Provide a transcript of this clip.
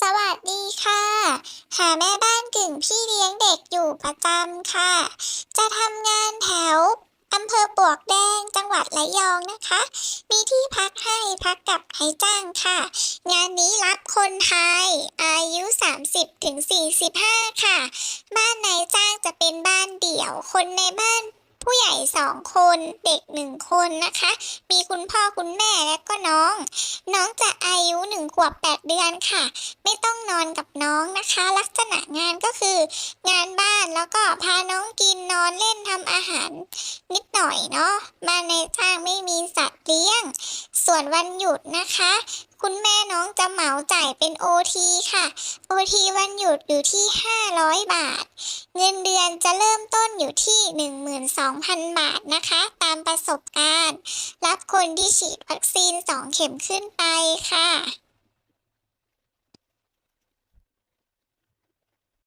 สวัสดีค่ะ หาแม่บ้านกึ่งพี่เลี้ยงเด็กอยู่ประจำค่ะ จะทำงานแถวอำเภอปวกแดงจังหวัดระยองนะคะ มีที่พักให้พักกับนายจ้างค่ะ งานนี้รับคนไทย อายุ 30-45 ค่ะ บ้านนายจ้างจะเป็นบ้านเดี่ยว คนในบ้าน ผู้ใหญ่สองคนเด็กหนึ่งคนนะคะ มีคุณพ่อคุณแม่และก็น้อง น้องจะอายุหนึ่งขวบแปดเดือนค่ะ ไม่ต้องนอนกับน้องนะคะ ลักษณะงานก็คือ งานบ้านแล้วก็พาน้องกินนอนเล่นทำอาหาร นิดหน่อยเนาะบ้าในจ้างไม่มีสัตว์เลี้ยง ส่วนวันหยุดนะคะคุณแม่น้องจะเหมาจ่ายเป็นโอทีค่ะโอทีวันหยุดอยู่ที่ 500 บาท เงินเดือ นจะเริ่มต้นอยู่ที่ 12,000 บาทนะคะ ตามประสบการณ์ รับคนที่ฉีดวัคซีน 2 เข็มขึ้นไปค่ะ